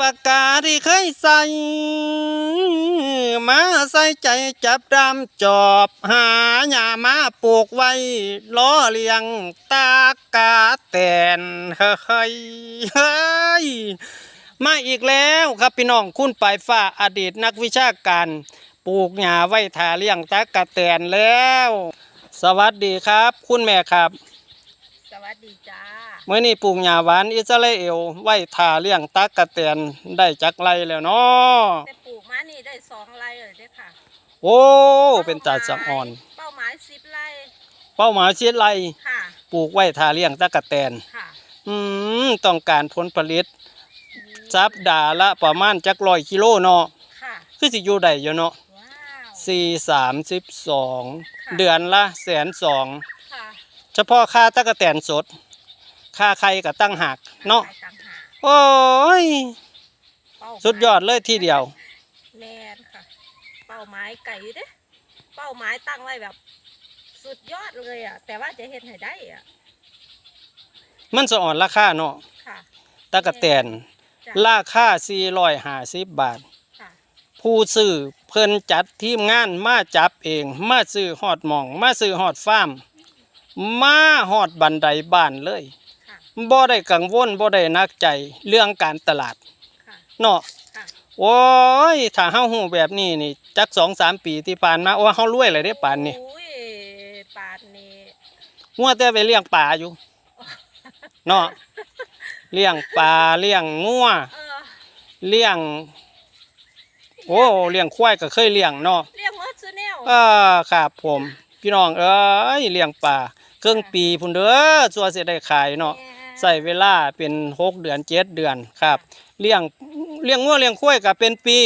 ปากกาที่เคยใส่ มาใส่ใจจับดำจอบ หาหญ้ามาปลูกไว้ล้อเลียงตากาแตนเฮ้ยเฮ้ยมาอีกแล้วครับพี่น้องคุณปลายฟ้าอดีตนักวิชาการปลูกหญ้าไว้ทาเลี้ยงตากาแตนแล้ว สวัสดีครับ คุณแม่ครับ สวัสดีจ้าเมื่อนี้ปลูกหญ้าหวานอิสราเอลไว้ทาเลี้ยงตากาแตนได้จักไรแล้วเนาะแต่ปลูกมานี่ได้สองไร่เลยเด้อค่ะ โอ้เป็นตาสะอ่อน เป้าหมายสิบไร่เป้าหมายเชียไรค่ะปลูกไว้ทาเลี้ยงตากาแตนค่ะอืมต้องการผลผลิตสัปดาห์ละประมาณจักร้อยกิโลเนาะค่ะคือสิอยู่ได้อยู่เนาะว้าวสี่สามสิบสองค่ะเดือนละแสนสองค่ะ เฉพาะค่าตะกะแตนสด ค่าไข่กับตั้งหักเนาะขยต่างหากโอ้ย เป้าหมายสุดยอดเลยทีเดียว แมนค่ะ เป้าหมายไก่เด้อเป้าหมายตั้งไว้แบบ สุดยอดเลยอะ แต่ว่าจะเห็นให้ได้อะ มันสะอ่อนราคาเนาะค่ะ ตะกะแตนจ้ะ ราคาสี่ร้อยห้าสิบบาท ค่ะ ผู้ซื้อเพิ่นจัดทีมงานมาจับเอง มาซื้อหอดหมอง มาซื้อหอดฟาร์ม มาหอดบันไดบ้านเลยค่ะบ่ได้กังวลบ่ได้หนักใจเรื่องการตลาดค่ะเนาะค่ะโอ้ยถ้าเฮาฮู้แบบนี้นี่จักสองสามปีที่ผ่านมาโอ้เฮารวยเลยเด้ป่านนี้โอ้ยปานนี้มัวแต่ไปเลี้ยงปลาอยู่เนาะเลี้ยงปลาเลี้ยงงัวเออเลี้ยง โอ้เลี้ยงควายก็เคยเลี้ยงเนาะเรียกมดซูแนลเออครับผม พี่น้องเอ้ยเลี้ยงปลา ครึ่งปีพุ่นเด้อสัวสิได้ขายเนาะใส่เวลาเป็นหกเดือนเจ็ดเดือนครับเลี้ยงเลี้ยงงัวเลี้ยงควายก็เป็นปี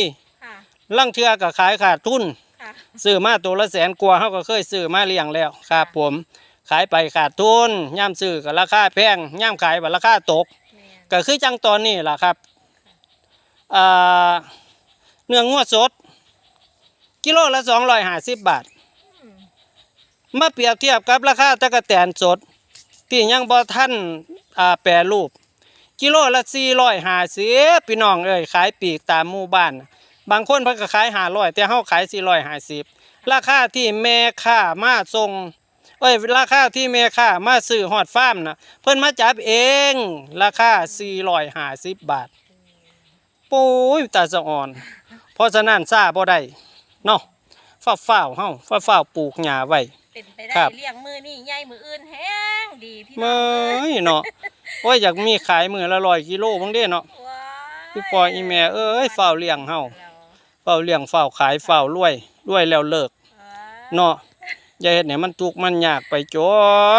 ค่ะลังเทือก็ขายขาดทุนค่ะซื้อมาตัวละแสนกว่าเฮาก็เคยซื้อมาเลี้ยงแล้วครับผมขายไปขาดทุนย่ามซื้อก็ราคาแพงย่ามขายก็ราคาตกแม่นก็คือจังตอนนี้ล่ะครับอ่าเนื้องัวสด กิโลละ250บาทอืม มาเปรียบเทียบกับราคาตะกะแตนสด ที่ยังบ่ทันอ่าแปรรูป กิโลละ450พี่น้องเอ้ยขายปีกตามหมู่บ้าน บางคนเพิ่นก็ขาย500แต่เฮาขาย450ราคาที่แม่ค้ามาส่งเอ้ยราคาที่แม่ค้ามาซื้อฮอดฟาร์มนะเพิ่นมาจับเอง ราคา450บบาทปุ้ยตาสะอ่อน เพราะฉะนั้นซาบ่ได้เนาะฟ้าวๆเฮาฟ้าวปลูกหญ้าไว้ เป็นไปได้ครับ เลี้ยงมือนี่ใหญ่มืออื่นแห้งดีพี่น้เมื่องเอ้ยยเนาะโอ้ยอยากมีขายมือละร้อยกิโลบ้างเด้เนาะว้ายพี่ปอยอีแม่เอ้ยเฝ้าเลี้ยงเฮาแล้วเฝ้าเลี้ยงเฝ้าขายเฝ้ารวยรวยแล้วเลิก ว้ายเนาะอย่าเฮ็ดให้มันทุกข์มันยากไปจ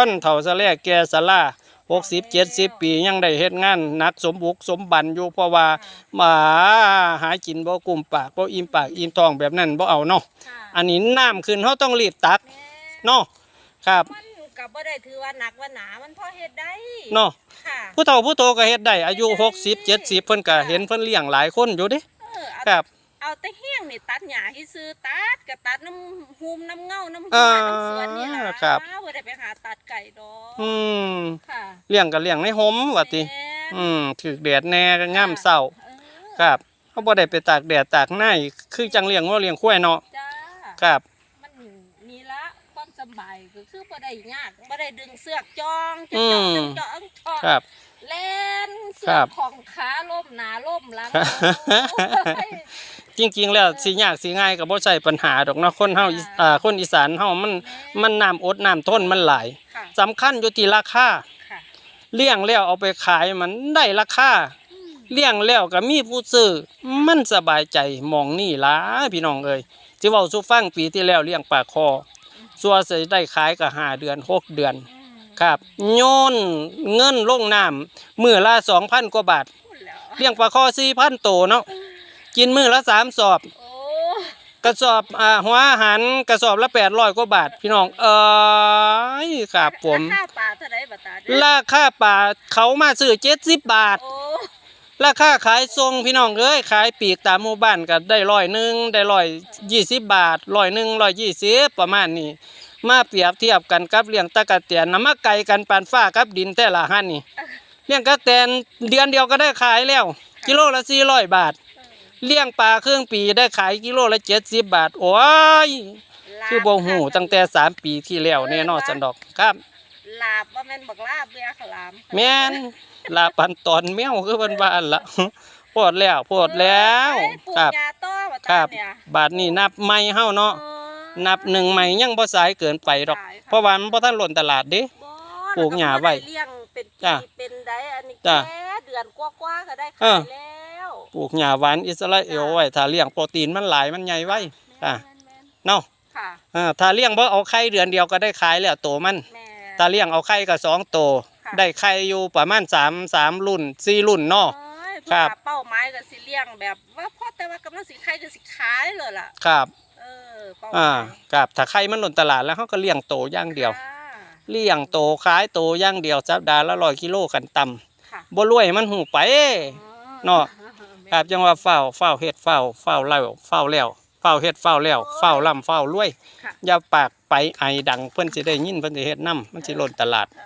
นเฒ่าซะแลแก่ซะล่า60 70 ปียังได้เฮ็ดงานหนักสมบุกสมบันอยู่เพราะว่าหมาหากินบ่กุมปากบ่อิ่มปากอิ่มท้องแบบนั้นบ่เอาเนาะค่ะอันนี้น้ำขึ้นเฮาต้องรีบตัก แม่ เนาะครับมันกับบ่ได้ถือว่าหนักว่าหนา มันพอเฮ็ดได้เนาะค่ะผู้เฒ่าผู้โตก็เฮ็ดได้อายุ60 70เพิ่นก็เห็นเพิ่นเลี้ยงหลายคนอยู่เด้เออเอาครับ เอาแต่แห้งนี่ตัดหญ้าให้ซื้อตัดก็ตัดน้ำหูมน้ำเงาน้ำอ่าหัวน้ำสวนนี่ล่ะครับ บ่ได้ไปหาตัดไก่ดอกอืมค่ะเลี้ยงก็เลี้ยงในหมว่าติ แม่นอืมถึกแดดแน่ก็ย่ามเช้าเออครับเขาบ่ได้ไปตากแดดตากหน้าอีกคือจังเลี้ยงวัวเลี้ยงควายเนาะจ้า ครับ มันนี่ละความสบายก็คือ บ่ได้ยากบ่ได้ดึงเสือกจองจะอืจองมจะจองจองครับเล่นเสืครัอบกของขาล่มหนาล่มหลังครับโอ้ยจริงๆ แล้วสิยากสิง่ายก็บ่ใช่ปัญหาดอกเนาะคนเฮาอีสอ่าคนอีสานเฮามันมันน้ำอดน้ำทนมันหลายค่ะสำคัญอยู่ที่ราคาค่ะเลี้ยงแล้วเอาไปขายมันได้ราคาเลี้ยงแล้วก็มีผู้ซื้อมันสบายใจหมองนี่ล่ะพี่น้องเอ้ยสิเว้าสู่ฟังปีที่แล้วเลี้ยงปลาคอ สัวสิได้ขายก็ห้าเดือนหกเดือนอืมครับโยนเงินลงน้ำมือละสองพันกว่าบาทพูดแล้วเลี้ยงปลาคอสี่พันโตเนาะกินมือละสามสอบโอ้กระสอบอ่าหัวอาหารกระสอบละแปดร้อยกว่าบาท พี่น้อง เอ้ยครับผม ราคาปลาเท่าไดบัดตาเด้อราคาป่าเขามาซื้อเจ็ดสิบบาท โอ้ ราคาขายทรงพี่น้องเอ้ยขายปีกตามหมู่บ้านก็ได้ร้อยหนึ่งได้ร้อยยี่สิบบาทร้อยหนึ่งร้อยยี่สิบประมาณนี้ มาเปรียบเทียบกันกับเลี้ยงตะกะเตียนน้ำมาไก่กันปานฟ้ากับดินแต่ละหันนี่เลี้ยงกะแตนเดือนเดียวก็ได้ขายแล้ว กิโลละสี่ร้อยบาท เลี้ยงปลาครึ่งปีได้ขายกิโลละเจ็ดสิบบาท โอ้ยคือบ่หูตั้งแต่สามปีที่แล้วแน่นอนสันดอกครับลาบว่าแม่นบักลาบเบียร์ขาวหลามแม่น ลาปันตอนแมวคือเพิ่นว่าหั่นละโพดแล้วโพดแล้วเอ้ยปลูกครับ ยาต้อมาครัตาบเนี่ยบาทนี้นับใหม่เฮาเนาะเออนับหนึ่งใหม่ยังบ่สายเกินไปดอกสายค่ะเพราะว่ามันบ่ทันหล่นตลาดเด้ บ่ปลูกหญ้าไว้แล้วก็บ่ด้เลี้ยงเป็นปีจ้ะเป็นได้อันนี้จ้ะแค่เดือนกว่าๆก็ได้เอขาอยแล้วปลูกหญ้าหวานอิสราเอลไว้ถ้าเลี้ยงโปรตีนมันหลายมันใหญ่ไว้จ้ะแม่นๆเนาะๆค่ะอ่าถ้าเลี้ยงบ่เอาไข่เดือนเดียวก็ได้ขายแล้วโตมันแม่ถ้าเลี้ยงเอาไข่ก็สองโต ค่ะได้ไข่อยู่ประมาณสามสามรุ่นสี่รุ่นเนาะ เอ้ยครับเพื่อเป้าหมายก็สิเลี้ยงแบบว่าพอแต่ว่ากำลังสิขายก็สิขายเลยล่ะ ครับ เออเป้าหอ่ามายครับถ้าไข่มันหล่นตลาดแล้วเขาก็เลี้ยงโตอย่างเดียว ค่ะเลี้ยงโตขายโตอย่างเดียวสัปดาห์ละร้อยกิโลกันต่ค่ะำบ่รวยมันหูไปเนาะ ครับจังว่าเฝ้าเฝ้าเฮ็ดเฝ้าเฝ้าเล่าเฝ้าแล้วเฝ้าเฮ็ดเฝ้าแล้วเฝ้าล่ำเฝ้ารวยค่ะอย่าปากไปไอดังเพิ่นสิได้ยินเพิ่นสิเฮ็ดนํมันสิหล่นตลาด เออ